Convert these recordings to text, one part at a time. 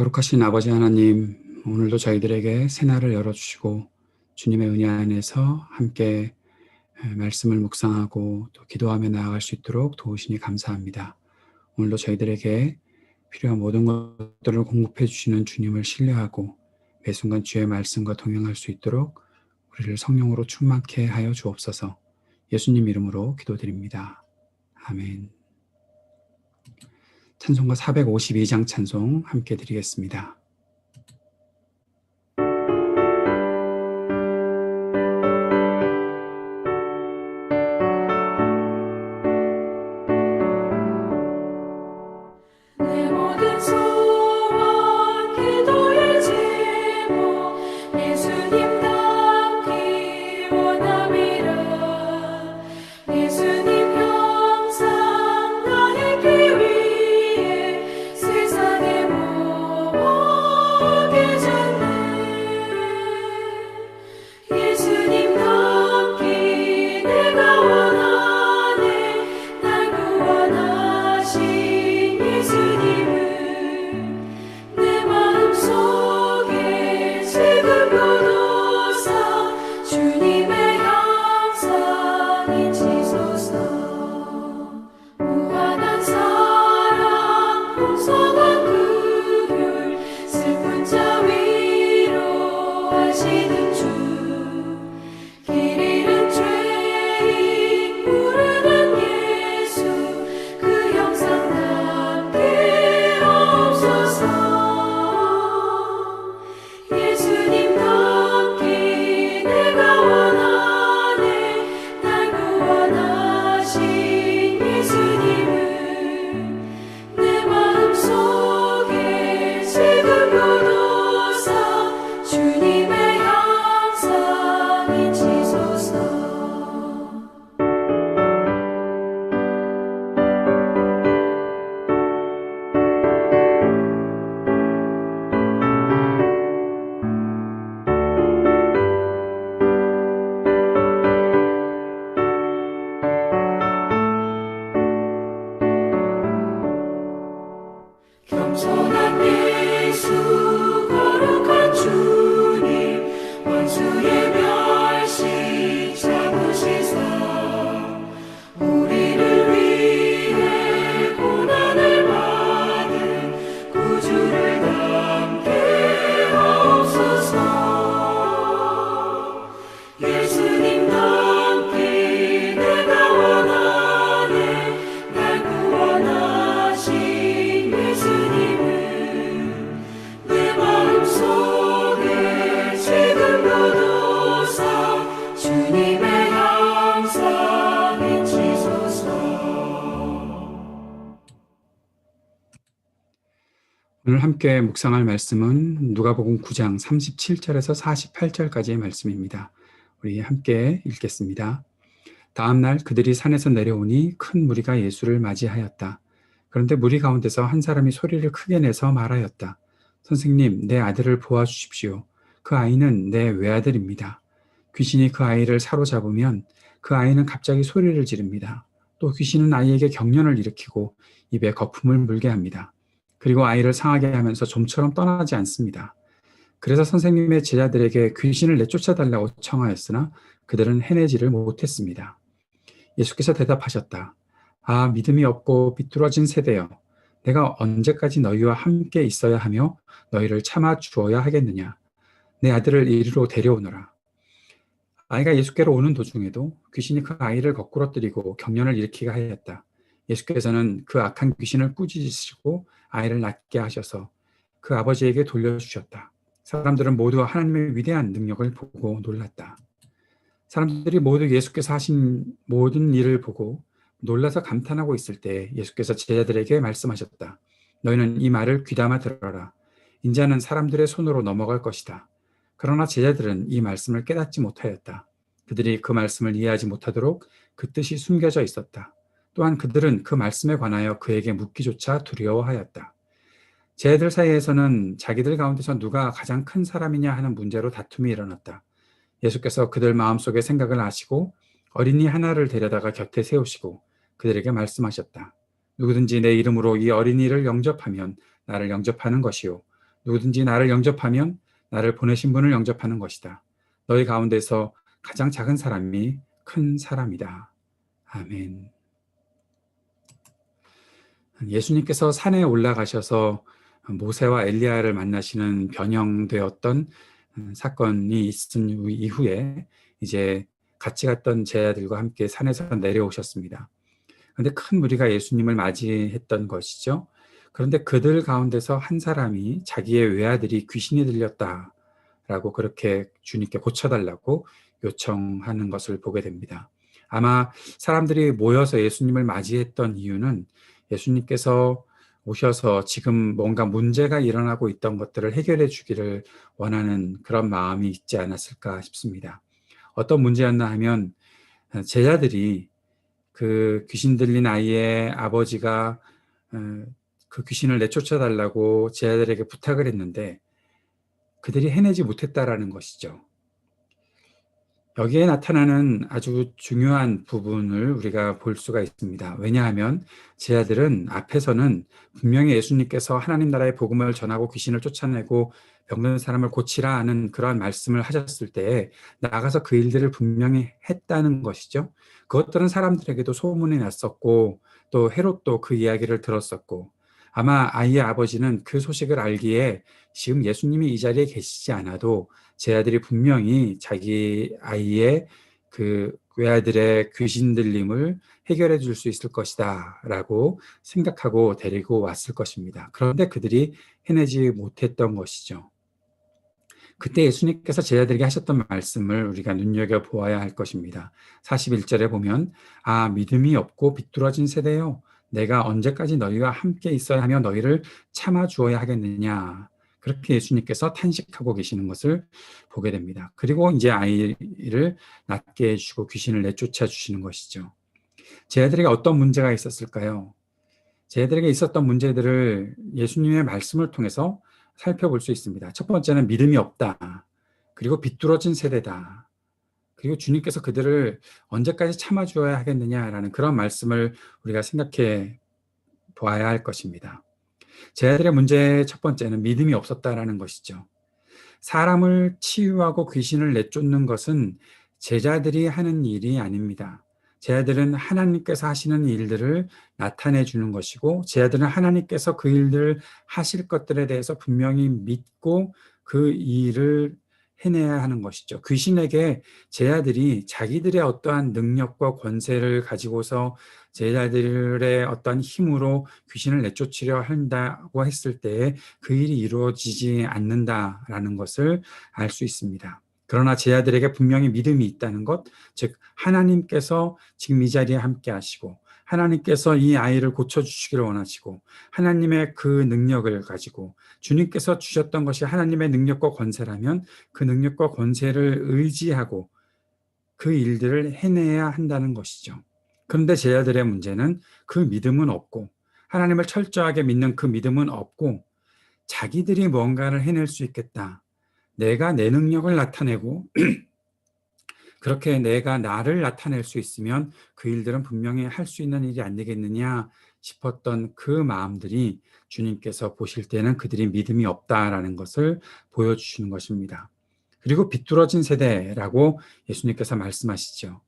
거룩하신 아버지 하나님, 오늘도 저희들에게 새날을 열어주시고 주님의 은혜 안에서 함께 말씀을 묵상하고 또 기도하며 나아갈 수 있도록 도우시니 감사합니다. 오늘도 저희들에게 필요한 모든 것들을 공급해 주시는 주님을 신뢰하고 매 순간 주의 말씀과 동행할 수 있도록 우리를 성령으로 충만케 하여 주옵소서 예수님 이름으로 기도드립니다. 아멘. 찬송가 452장 찬송 함께 드리겠습니다. 오늘 함께 묵상할 말씀은 누가복음 9장 37절에서 48절까지의 말씀입니다. 우리 함께 읽겠습니다. 다음 날 그들이 산에서 내려오니 큰 무리가 예수를 맞이하였다. 그런데 무리 가운데서 한 사람이 소리를 크게 내서 말하였다. 선생님, 내 아들을 보아주십시오. 그 아이는 내 외아들입니다. 귀신이 그 아이를 사로잡으면 그 아이는 갑자기 소리를 지릅니다. 또 귀신은 아이에게 경련을 일으키고 입에 거품을 물게 합니다. 그리고 아이를 상하게 하면서 좀처럼 떠나지 않습니다. 그래서 선생님의 제자들에게 귀신을 내쫓아달라고 청하였으나 그들은 해내지를 못했습니다. 예수께서 대답하셨다. 아, 믿음이 없고 비뚤어진 세대여. 내가 언제까지 너희와 함께 있어야 하며 너희를 참아 주어야 하겠느냐. 내 아들을 이리로 데려오너라. 아이가 예수께로 오는 도중에도 귀신이 그 아이를 거꾸로 뜨리고 경련을 일으키게 하였다. 예수께서는 그 악한 귀신을 꾸짖으시고 아이를 낳게 하셔서 그 아버지에게 돌려주셨다. 사람들은 모두 하나님의 위대한 능력을 보고 놀랐다. 사람들이 모두 예수께서 하신 모든 일을 보고 놀라서 감탄하고 있을 때 예수께서 제자들에게 말씀하셨다. 너희는 이 말을 귀담아 들어라. 인자는 사람들의 손으로 넘어갈 것이다. 그러나 제자들은 이 말씀을 깨닫지 못하였다. 그들이 그 말씀을 이해하지 못하도록 그 뜻이 숨겨져 있었다. 또한 그들은 그 말씀에 관하여 그에게 묻기조차 두려워하였다. 제들 사이에서는 자기들 가운데서 누가 가장 큰 사람이냐 하는 문제로 다툼이 일어났다. 예수께서 그들 마음속의 생각을 아시고 어린이 하나를 데려다가 곁에 세우시고 그들에게 말씀하셨다. 누구든지 내 이름으로 이 어린이를 영접하면 나를 영접하는 것이요. 누구든지 나를 영접하면 나를 보내신 분을 영접하는 것이다. 너희 가운데서 가장 작은 사람이 큰 사람이다. 아멘. 예수님께서 산에 올라가셔서 모세와 엘리야를 만나시는 변형되었던 사건이 있은 이후에 이제 같이 갔던 제자들과 함께 산에서 내려오셨습니다. 그런데 큰 무리가 예수님을 맞이했던 것이죠. 그런데 그들 가운데서 한 사람이 자기의 외아들이 귀신이 들렸다라고 그렇게 주님께 고쳐달라고 요청하는 것을 보게 됩니다. 아마 사람들이 모여서 예수님을 맞이했던 이유는 예수님께서 오셔서 지금 뭔가 문제가 일어나고 있던 것들을 해결해 주기를 원하는 그런 마음이 있지 않았을까 싶습니다. 어떤 문제였나 하면 제자들이 그 귀신 들린 아이의 아버지가 어, 그 귀신을 내쫓아 달라고 제자들에게 부탁을 했는데 그들이 해내지 못했다라는 것이죠. 여기에 나타나는 아주 중요한 부분을 우리가 볼 수가 있습니다. 왜냐하면 제자들은 앞에서는 분명히 예수님께서 하나님 나라의 복음을 전하고 귀신을 쫓아내고 병든 사람을 고치라 하는 그러한 말씀을 하셨을 때 나가서 그 일들을 분명히 했다는 것이죠. 그것들은 사람들에게도 소문이 났었고 또 헤롯도 그 이야기를 들었었고 아마 아이의 아버지는 그 소식을 알기에 지금 예수님이 이 자리에 계시지 않아도 제 아들이 분명히 자기 아이의 그 외아들의 귀신 들림을 해결해 줄 수 있을 것이다 라고 생각하고 데리고 왔을 것입니다. 그런데 그들이 해내지 못했던 것이죠. 그때 예수님께서 제자들에게 하셨던 말씀을 우리가 눈여겨 보아야 할 것입니다. 41절에 보면 아 믿음이 없고 비뚤어진 세대요 내가 언제까지 너희와 함께 있어야 하며 너희를 참아 주어야 하겠느냐. 그렇게 예수님께서 탄식하고 계시는 것을 보게 됩니다. 그리고 이제 아이를 낫게 해주고 귀신을 내쫓아 주시는 것이죠. 제자들에게 어떤 문제가 있었을까요? 제자들에게 있었던 문제들을 예수님의 말씀을 통해서 살펴볼 수 있습니다. 첫 번째는 믿음이 없다. 그리고 비뚤어진 세대다. 그리고 주님께서 그들을 언제까지 참아주어야 하겠느냐라는 그런 말씀을 우리가 생각해 보아야 할 것입니다. 제자들의 문제의 첫 번째는 믿음이 없었다라는 것이죠. 사람을 치유하고 귀신을 내쫓는 것은 제자들이 하는 일이 아닙니다. 제자들은 하나님께서 하시는 일들을 나타내 주는 것이고, 제자들은 하나님께서 그 일들을 하실 것들에 대해서 분명히 믿고 그 일을 해내야 하는 것이죠. 귀신에게 제자들이 자기들의 어떠한 능력과 권세를 가지고서 제자들의 어떠한 힘으로 귀신을 내쫓으려 한다고 했을 때 그 일이 이루어지지 않는다라는 것을 알 수 있습니다. 그러나 제자들에게 분명히 믿음이 있다는 것, 즉 하나님께서 지금 이 자리에 함께 하시고 하나님께서 이 아이를 고쳐주시기를 원하시고 하나님의 그 능력을 가지고 주님께서 주셨던 것이 하나님의 능력과 권세라면 그 능력과 권세를 의지하고 그 일들을 해내야 한다는 것이죠. 그런데 제자들의 문제는 그 믿음은 없고 하나님을 철저하게 믿는 그 믿음은 없고 자기들이 뭔가를 해낼 수 있겠다. 내가 내 능력을 나타내고 그렇게 내가 나를 나타낼 수 있으면 그 일들은 분명히 할 수 있는 일이 안 되겠느냐 싶었던 그 마음들이 주님께서 보실 때는 그들이 믿음이 없다라는 것을 보여주시는 것입니다. 그리고 비뚤어진 세대라고 예수님께서 말씀하시죠.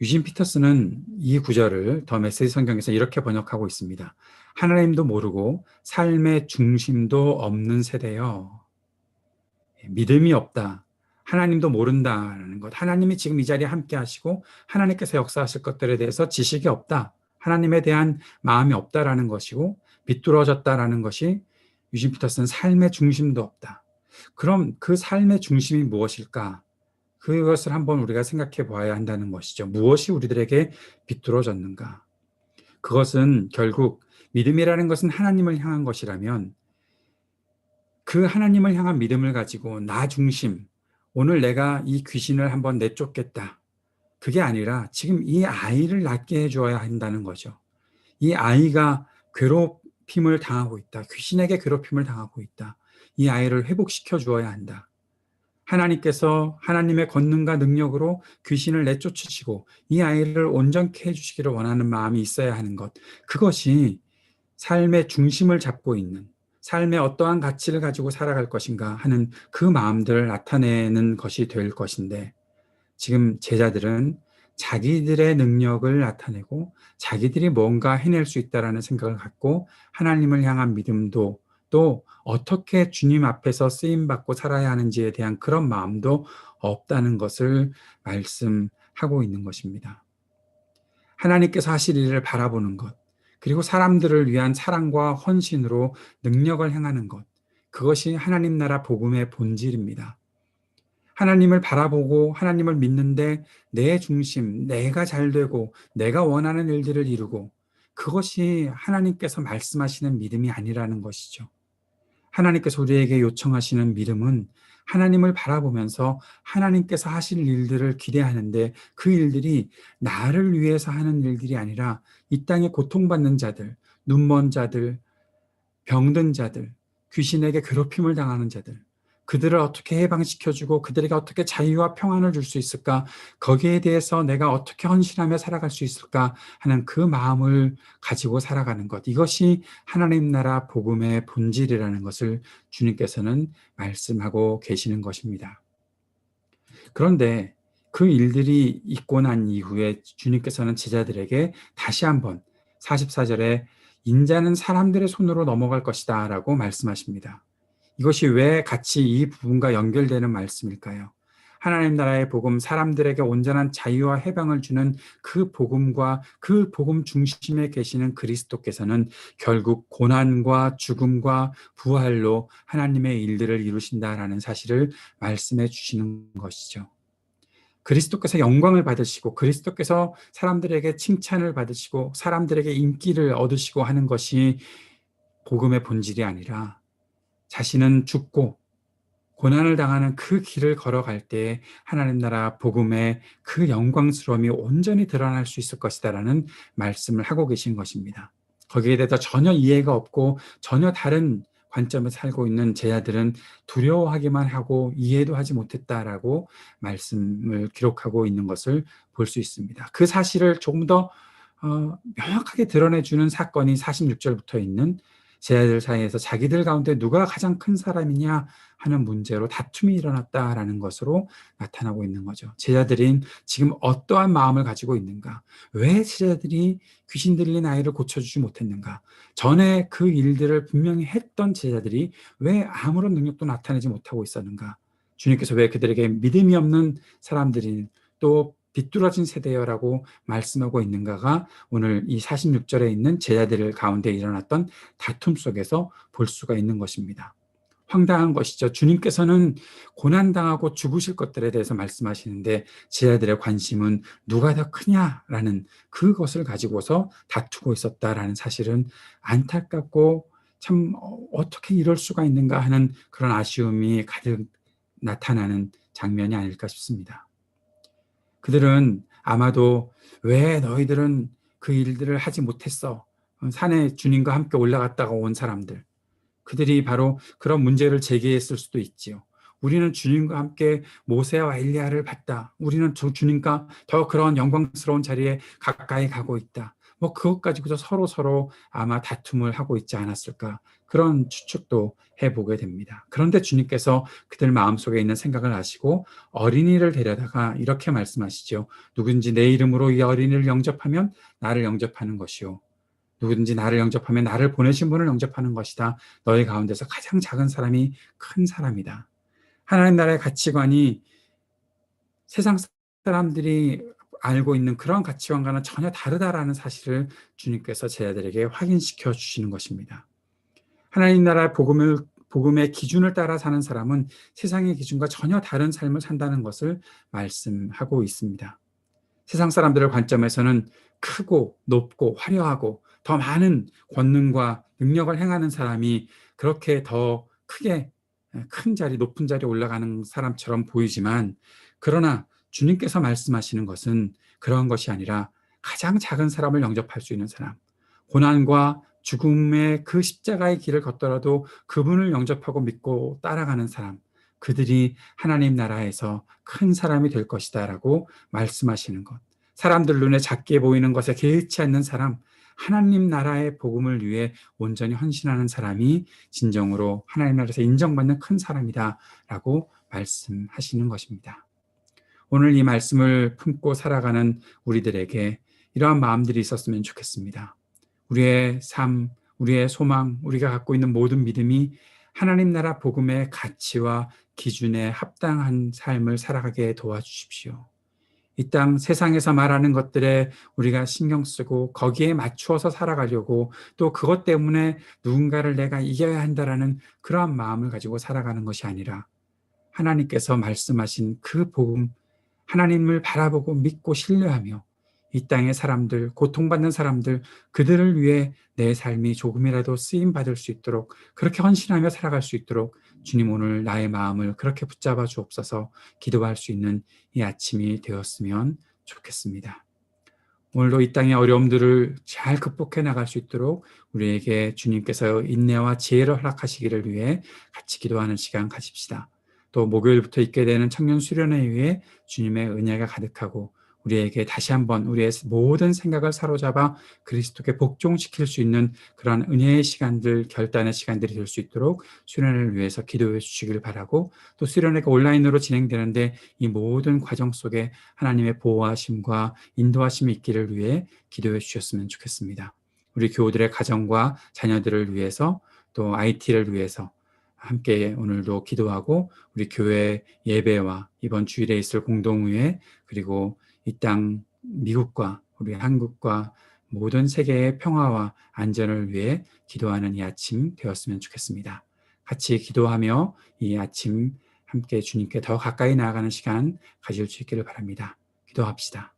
유진 피터스는 이 구절을 더 메시지 성경에서 이렇게 번역하고 있습니다. 하나님도 모르고 삶의 중심도 없는 세대요. 믿음이 없다. 하나님도 모른다라는 것. 하나님이 지금 이 자리에 함께 하시고 하나님께서 역사하실 것들에 대해서 지식이 없다. 하나님에 대한 마음이 없다라는 것이고 비뚤어졌다라는 것이 유진 피터슨 삶의 중심도 없다. 그럼 그 삶의 중심이 무엇일까? 그것을 한번 우리가 생각해 보아야 한다는 것이죠. 무엇이 우리들에게 비뚤어졌는가? 그것은 결국 믿음이라는 것은 하나님을 향한 것이라면 그 하나님을 향한 믿음을 가지고 나 중심, 오늘 내가 이 귀신을 한번 내쫓겠다. 그게 아니라 지금 이 아이를 낫게 해줘야 한다는 거죠. 이 아이가 괴롭힘을 당하고 있다. 귀신에게 괴롭힘을 당하고 있다. 이 아이를 회복시켜 주어야 한다. 하나님께서 하나님의 권능과 능력으로 귀신을 내쫓으시고 이 아이를 온전케 해주시기를 원하는 마음이 있어야 하는 것. 그것이 삶의 중심을 잡고 있는 삶의 어떠한 가치를 가지고 살아갈 것인가 하는 그 마음들을 나타내는 것이 될 것인데 지금 제자들은 자기들의 능력을 나타내고 자기들이 뭔가 해낼 수 있다라는 생각을 갖고 하나님을 향한 믿음도 또 어떻게 주님 앞에서 쓰임 받고 살아야 하는지에 대한 그런 마음도 없다는 것을 말씀하고 있는 것입니다. 하나님께서 하실 일을 바라보는 것, 그리고 사람들을 위한 사랑과 헌신으로 능력을 행하는 것, 그것이 하나님 나라 복음의 본질입니다. 하나님을 바라보고 하나님을 믿는데 내 중심, 내가 잘 되고 내가 원하는 일들을 이루고 그것이 하나님께서 말씀하시는 믿음이 아니라는 것이죠. 하나님께서 우리에게 요청하시는 믿음은 하나님을 바라보면서 하나님께서 하실 일들을 기대하는데 그 일들이 나를 위해서 하는 일들이 아니라 이 땅에 고통받는 자들, 눈먼 자들, 병든 자들, 귀신에게 괴롭힘을 당하는 자들, 그들을 어떻게 해방시켜주고 그들에게 어떻게 자유와 평안을 줄 수 있을까? 거기에 대해서 내가 어떻게 헌신하며 살아갈 수 있을까? 하는 그 마음을 가지고 살아가는 것. 이것이 하나님 나라 복음의 본질이라는 것을 주님께서는 말씀하고 계시는 것입니다. 그런데 그 일들이 있고 난 이후에 주님께서는 제자들에게 다시 한번 44절에 인자는 사람들의 손으로 넘어갈 것이다 라고 말씀하십니다. 이것이 왜 같이 이 부분과 연결되는 말씀일까요? 하나님 나라의 복음, 사람들에게 온전한 자유와 해방을 주는 그 복음과 그 복음 중심에 계시는 그리스도께서는 결국 고난과 죽음과 부활로 하나님의 일들을 이루신다라는 사실을 말씀해 주시는 것이죠. 그리스도께서 영광을 받으시고 그리스도께서 사람들에게 칭찬을 받으시고 사람들에게 인기를 얻으시고 하는 것이 복음의 본질이 아니라 자신은 죽고 고난을 당하는 그 길을 걸어갈 때 하나님 나라 복음의 그 영광스러움이 온전히 드러날 수 있을 것이다라는 말씀을 하고 계신 것입니다. 거기에 대해서 전혀 이해가 없고 전혀 다른 관점에 살고 있는 제자들은 두려워하기만 하고 이해도 하지 못했다라고 말씀을 기록하고 있는 것을 볼 수 있습니다. 그 사실을 조금 더 어, 명확하게 드러내주는 사건이 46절부터 있는 제자들 사이에서 자기들 가운데 누가 가장 큰 사람이냐 하는 문제로 다툼이 일어났다라는 것으로 나타나고 있는 거죠. 제자들인 지금 어떠한 마음을 가지고 있는가? 왜 제자들이 귀신 들린 아이를 고쳐주지 못했는가? 전에 그 일들을 분명히 했던 제자들이 왜 아무런 능력도 나타내지 못하고 있었는가? 주님께서 왜 그들에게 믿음이 없는 사람들이 또 비뚤어진 세대여라고 말씀하고 있는가가 오늘 이 46절에 있는 제자들 가운데 일어났던 다툼 속에서 볼 수가 있는 것입니다. 황당한 것이죠. 주님께서는 고난당하고 죽으실 것들에 대해서 말씀하시는데 제자들의 관심은 누가 더 크냐라는 그것을 가지고서 다투고 있었다라는 사실은 안타깝고 참 어떻게 이럴 수가 있는가 하는 그런 아쉬움이 가득 나타나는 장면이 아닐까 싶습니다. 그들은 아마도 왜 너희들은 그 일들을 하지 못했어? 산에 주님과 함께 올라갔다가 온 사람들. 그들이 바로 그런 문제를 제기했을 수도 있지요. 우리는 주님과 함께 모세와 엘리야를 봤다. 우리는 주님과 더 그런 영광스러운 자리에 가까이 가고 있다. 뭐 그것 가지고서 서로 서로 아마 다툼을 하고 있지 않았을까 그런 추측도 해보게 됩니다. 그런데 주님께서 그들 마음속에 있는 생각을 아시고 어린이를 데려다가 이렇게 말씀하시죠. 누군지 내 이름으로 이 어린이를 영접하면 나를 영접하는 것이요. 누구든지 나를 영접하면 나를 보내신 분을 영접하는 것이다. 너희 가운데서 가장 작은 사람이 큰 사람이다. 하나님 나라의 가치관이 세상 사람들이 알고 있는 그런 가치관과는 전혀 다르다라는 사실을 주님께서 제자들에게 확인시켜 주시는 것입니다. 하나님 나라 복음을 복음의 기준을 따라 사는 사람은 세상의 기준과 전혀 다른 삶을 산다는 것을 말씀하고 있습니다. 세상 사람들의 관점에서는 크고 높고 화려하고 더 많은 권능과 능력을 행하는 사람이 그렇게 더 크게 큰 자리, 높은 자리에 올라가는 사람처럼 보이지만 그러나 주님께서 말씀하시는 것은 그러한 것이 아니라 가장 작은 사람을 영접할 수 있는 사람, 고난과 죽음의 그 십자가의 길을 걷더라도 그분을 영접하고 믿고 따라가는 사람, 그들이 하나님 나라에서 큰 사람이 될 것이다 라고 말씀하시는 것. 사람들 눈에 작게 보이는 것에 개의치 않는 사람, 하나님 나라의 복음을 위해 온전히 헌신하는 사람이 진정으로 하나님 나라에서 인정받는 큰 사람이다 라고 말씀하시는 것입니다. 오늘 이 말씀을 품고 살아가는 우리들에게 이러한 마음들이 있었으면 좋겠습니다. 우리의 삶, 우리의 소망, 우리가 갖고 있는 모든 믿음이 하나님 나라 복음의 가치와 기준에 합당한 삶을 살아가게 도와주십시오. 이 땅 세상에서 말하는 것들에 우리가 신경 쓰고 거기에 맞추어서 살아가려고 또 그것 때문에 누군가를 내가 이겨야 한다라는 그러한 마음을 가지고 살아가는 것이 아니라 하나님께서 말씀하신 그 복음, 하나님을 바라보고 믿고 신뢰하며 이 땅의 사람들, 고통받는 사람들, 그들을 위해 내 삶이 조금이라도 쓰임 받을 수 있도록 그렇게 헌신하며 살아갈 수 있도록 주님 오늘 나의 마음을 그렇게 붙잡아 주옵소서 기도할 수 있는 이 아침이 되었으면 좋겠습니다. 오늘도 이 땅의 어려움들을 잘 극복해 나갈 수 있도록 우리에게 주님께서 인내와 지혜를 허락하시기를 위해 같이 기도하는 시간 가집시다. 또 목요일부터 있게 되는 청년 수련회 위해 주님의 은혜가 가득하고 우리에게 다시 한번 우리의 모든 생각을 사로잡아 그리스도께 복종시킬 수 있는 그러한 은혜의 시간들, 결단의 시간들이 될 수 있도록 수련을 위해서 기도해 주시길 바라고 또 수련회가 온라인으로 진행되는데 이 모든 과정 속에 하나님의 보호하심과 인도하심이 있기를 위해 기도해 주셨으면 좋겠습니다. 우리 교우들의 가정과 자녀들을 위해서 또 IT를 위해서 함께 오늘도 기도하고 우리 교회 예배와 이번 주일에 있을 공동회에 그리고 이 땅 미국과 우리 한국과 모든 세계의 평화와 안전을 위해 기도하는 이 아침 되었으면 좋겠습니다. 같이 기도하며 이 아침 함께 주님께 더 가까이 나아가는 시간 가질 수 있기를 바랍니다. 기도합시다.